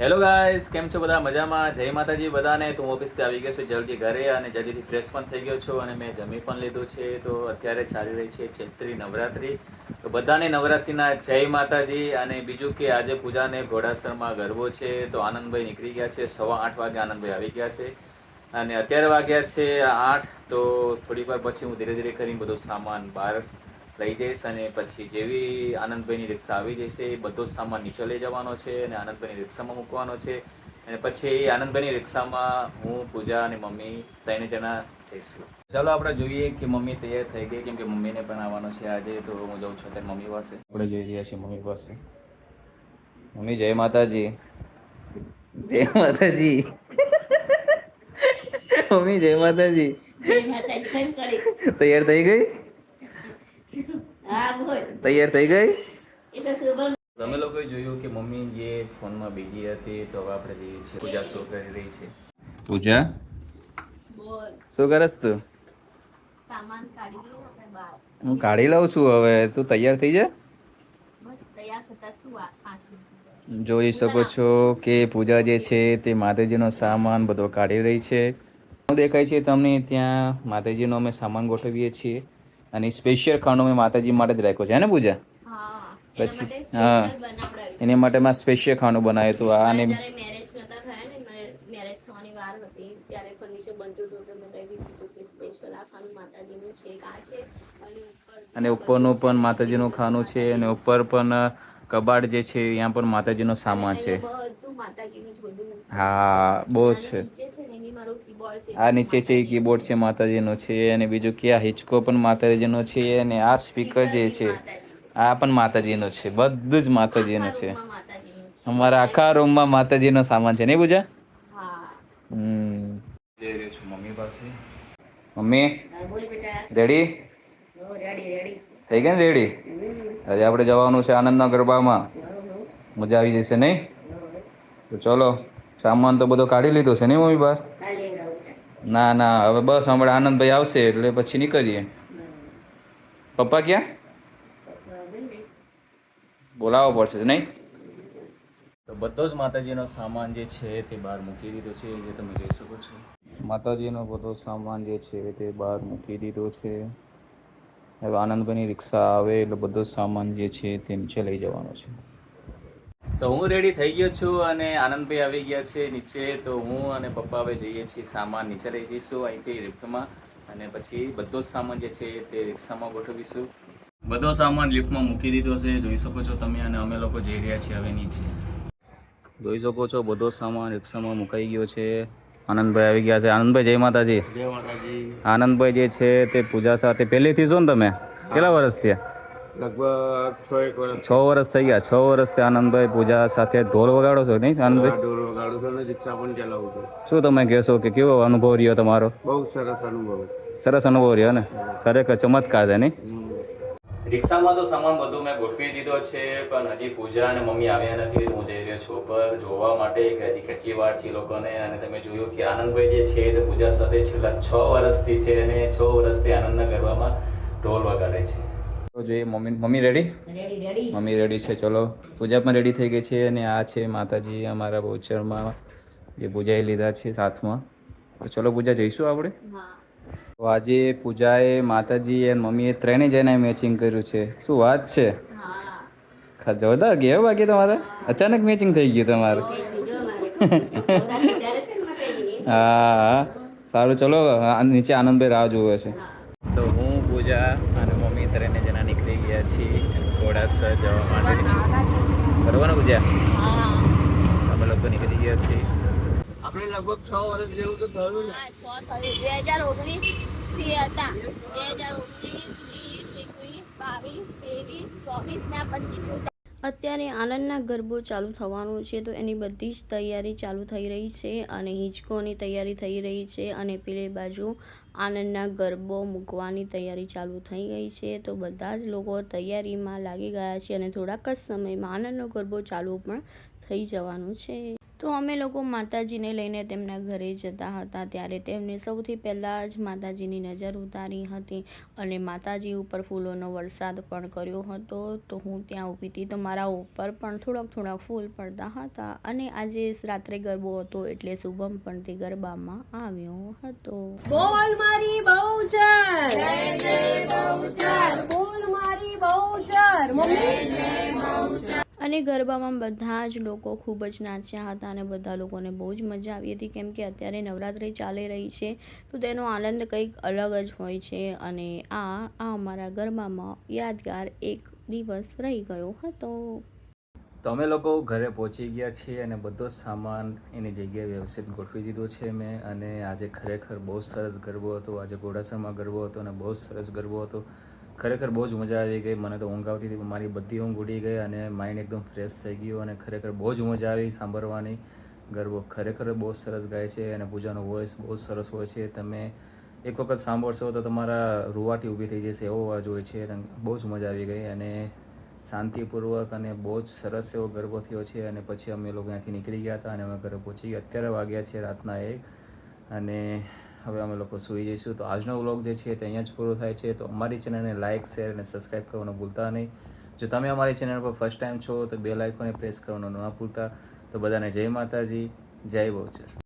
Hello guys કેમ છો બધા? મજામાં? જય માતાજી બધાને. તો ઓફિસથી આવી ગયો છું, જલ્દી ઘરે અને જલ્દીથી ફ્રેશ પણ થઈ ગયો છું અને મેં જમી પણ લીધું છે. તો અત્યારે ચાલી રહી છે ચૈત્રી નવરાત્રિ. તો બધાને નવરાત્રિના જય માતાજી. અને બીજું કે આજે પૂજાને ઘોડાસરમાં ગરબો છે. તો આનંદભાઈ નીકળી ગયા છે. સવા આઠ વાગે આનંદભાઈ આવી ગયા છે. અને અત્યારે વાગ્યા છે આઠ. તો થોડીક વાર પછી હું ધીરે ધીરે કરીને બધો સામાન બહાર લઈ જઈશ અને પછી જેવી આનંદભાઈની રિક્ષા આવી જશે એ બધો સામાન નીચે લઈ જવાનો છે અને આનંદભાઈની રિક્ષામાં મૂકવાનો છે. અને પછી આનંદભાઈની રિક્ષામાં હું પૂજા અને મમ્મી ત્રણે જણા જઈશું. ચાલો આપણે જોઈએ કે મમ્મી તૈયાર થઈ ગઈ કેમ કે મમ્મીને પણ આવવાનો છે આજે તો હું જાઉં છું અત્યારે મમ્મી પાસે. આપણે જોઈ રહ્યા છીએ મમ્મી પાસે. મમ્મી જય માતાજી. જય માતાજી. મમ્મી જય માતાજી. તૈયાર થઈ ગઈ? તૈયાર થઈ ગઈ? તમે લોકો જોયું કે મમ્મી જે ફોનમાં બિઝી હતી તો હવે આપણે જઈએ છીએ પૂજા શું કરી રહી છે. પૂજા? શું કરસ તું? સામાન કાઢી લઈએ આપણે બહાર. હું કાઢી લઉં છું હવે. તું તૈયાર થઈ જા? બસ તૈયાર થતા શું પાંચ મિનિટ જોઈ શકો છો કે પૂજા જે છે તે માતાજીનો સામાન બધો કાઢી રહી છે. શું દેખાય છે તમને ત્યાં? માતાજીનો અમે સામાન ગોઠવીએ છીએ. અને સ્પેશિયલ ખાણો મેં માતાજી માટે જ રાખ્યો છે ને પૂજા પછી? હા. એની માટે મેં સ્પેશિયલ ખાણું બનાવ્યું હતું આ અને અને ઉપરનું પણ માતાજીનું ખાનું છે અને ઉપર પણ કબાટ જે છે ત્યાં પણ માતાજીનો સામાન છે. બધું માતાજીનું જ બધું હા બહુ છે. આ નીચે છે એ કીબોર્ડ છે માતાજીનો છે અને બીજું કે આ હિચકો પણ માતાજીનો છે અને આ સ્પીકર જે છે આ પણ માતાજીનો છે બધું જ માતાજીનું છે. અમારા આખા રૂમમાં માતાજીનો સામાન છે નહીં પૂજા? હમ. જઈ રહ્યો છું મમ્મી પાસે. Mummy ready? Ready ready. થઈ ગયા ને રેડી? આજે આપણે જવાનું છે આનંદના ગરબામાં મજા આવી જશે નહીં? તો ચલો સામાન તો બધો કાઢી લીધો છે નહીં મમ્મી બહાર ના ના હવે બસ હમણાં આનંદભાઈ આવશે એટલે પછી નીકળીએ. પપ્પા ક્યાં? બોલાવવો પડશે નહીં? તો બધો જ માતાજીનો સામાન જે છે તે બહાર મૂકી દીધો છે જે તમે જોઈ શકો છો. માતાજીનો બધો સામાન જે છે તે બહાર મૂકી દીધો છે. હવે આનંદભાઈની રિક્ષા આવે એટલે બધો સામાન જે છે તે નીચે લઈ જવાનો છે. તો હું રેડી થઈ ગયો છું અને આનંદભાઈ આવી ગયા છે નીચે. તો હું અને પપ્પા હવે જઈએ છીએ સામાન નીચે લઈ જઈશું અહીંથી લિફ્ટમાં. અને પછી બધો જ સામાન જે છે તે રિક્ષામાં ગોઠવીશું. બધો સામાન લિફ્ટમાં મૂકી દીધો છે. જોઈ શકો છો તમે અને અમે લોકો જઈ રહ્યા છીએ હવે નીચે. જોઈ શકો છો બધો સામાન રિક્ષામાં મુકાઈ ગયો છે. આનંદભાઈ આવી ગયા છે. આનંદભાઈ જય માતાજી. જય માતાજી. આનંદભાઈ જે છે તે પૂજા સાથે પહેલેથી છો ને તમે? કેટલા વર્ષથી લગભગ છ વર્ષ. થઈ ગયા. છ વર્ષથી આનંદભાઈ પૂજા સાથે ઢોલ વગાડો છો નહીં? આનંદભાઈ? ડોર વગાડો છો ને રિક્ષા પણ ચલાવું છું. શું તમે કહેશો કે કેવો અનુભવ રહ્યો તમારો? બહુ સરસ અનુભવ. સરસ અનુભવ રહ્યો ને? ખરેખર ચમત્કાર છે નહીં. રિક્ષામાં તો સામાન બધું મેં ગોઠવી દીધો છે પણ હજી પૂજા અને મમ્મી આવ્યા નથી તો હું જઈ રહ્યો છું પર જોવા માટે કે હજી કેટલી વાર છે એ લોકોને. અને તમે જોયું કે આનંદભાઈ જે છે તે પૂજા સાથે છેલ્લા છ વર્ષથી છે અને છ વર્ષથી આનંદના ગરબામાં ઢોલ વગાડે છે. તો જોઈએ mummy mummy ready mummy ready છે ચલો. પૂજા પણ રેડી થઈ ગઈ છે અને આ છે માતાજી અમારા બહુચરમાં જે પૂજાએ લીધા છે સાથમાં. તો ચલો પૂજા જઈશું આપણે? હા. તો આજે પૂજાએ માતાજી અને મમ્મીએ ત્રણેય જણાએ મેચિંગ કર્યું છે. શું વાત છે? જોરદાર ગયા બાકી તમારે? અચાનક મેચિંગ થઈ ગયું તમારે. હા. સારું ચલો આ નીચે આનંદભાઈ રાહ જોવે છે. તો હું પૂજા અને મમ્મી ત્રણે જણા નીકળી ગયા છીએ ઘોડાસર જવા માટે. બરોબર ને પૂજા? હા. અમે લોકો નીકળી ગયા છીએ. આપણે લગભગ છ વર્ષ જેવું તો થયું ને. છ થયું. બે હજાર ઓગણીસથી હતા. બે હજાર ઓગણીસ વીસ એકવીસ બાવીસ ત્રેવીસ ચોવીસ ને પચીસ. અત્યારે આનંદના ગરબો ચાલુ થવાનું છે તો એની બધી જ તૈયારી ચાલુ થઈ રહી છે અને હિંચકોની તૈયારી થઈ રહી છે અને પેલી બાજુ આનંદના ગરબો મૂકવાની તૈયારી ચાલુ થઈ ગઈ છે તો બધા જ લોકો તૈયારીમાં લાગી ગયા છે અને થોડાક જ સમયમાં આનંદનો ગરબો ચાલુ પણ થઈ જવાનું છે. તો અમે લોકો માતાજીને લઈને તેમના ઘરે જતા હતા ત્યારે તેમને સૌથી પહેલાં જ માતાજીની નજર ઉતારી હતી અને માતાજી ઉપર ફૂલોનો વરસાદ પણ કર્યો હતો. તો હું ત્યાં ઊભી હતી તો મારા ઉપર પણ થોડાક થોડાક ફૂલ પડતા હતા અને આજે રાત્રે ગરબો હતો એટલે શુભમ પણ તે ગરબામાં આવ્યો હતો. બોલ મારી બહુચર. જય જય બહુચર. બોલ મારી બહુચર. મમ્મી. અને ગરબામાં બધા જ લોકો ખૂબ જ નાચ્યા હતા અને બધા લોકોને બહુ જ મજા આવી હતી. કેમ કે અત્યારે નવરાત્રિ ચાલી રહી છે, તો તેનો આનંદ કંઈક અલગ જ હોય છે અને આ આ અમારા ગરબામાં યાદગાર એક દિવસ રહી ગયો હતો. તો અમે લોકો ઘરે પહોંચી ગયા છીએ અને બધો સામાન એની જગ્યાએ વ્યવસ્થિત ગોઠવી દીધો છે મેં અને આજે ખરેખર બહુ સરસ ગરબો હતો. આજે ઘોડાસરમાં ગરબો હતો અને બહુ સરસ ગરબો હતો. ખરેખર બહુ જ મજા આવી ગઈ. મને તો ઊંઘ આવતી હતી મારી બધી ઊંઘ ઉડી ગઈ અને માઇન્ડ એકદમ ફ્રેશ થઈ ગયું અને ખરેખર બહુ જ મજા આવી સાંભળવાની. ગરબો ખરેખર બહુ સરસ ગાય છે અને પૂજાનો વોઇસ બહુ સરસ હોય છે. તમે એક વખત સાંભળશો તો તમારા રૂવાટી ઊભી થઈ જશે એવો અવાજ હોય છે બહુ જ મજા આવી ગઈ અને શાંતિપૂર્વક અને બહુ જ સરસ એવો ગરબો થયો છે અને પછી અમે લોકો ત્યાંથી નીકળી ગયા હતા અને અમે ઘરે પહોંચી અત્યારે વાગ્યા છે રાતના એક અને હવે અમે લોકો સૂઈ જઈશું. તો આજનો વ્લોગ જે છે તે અહીંયા જ પૂરો થાય છે. તો અમારી ચેનલને લાઇક, શેર અને સબસ્ક્રાઈબ કરવાનું ભૂલતા નહીં. જો તમે અમારી ચેનલ પર ફર્સ્ટ ટાઈમ છો, તો બે લાઇકોને પ્રેસ કરવાનું ન ભૂલતા. તો બધાને જય માતાજી, જય બહુચર.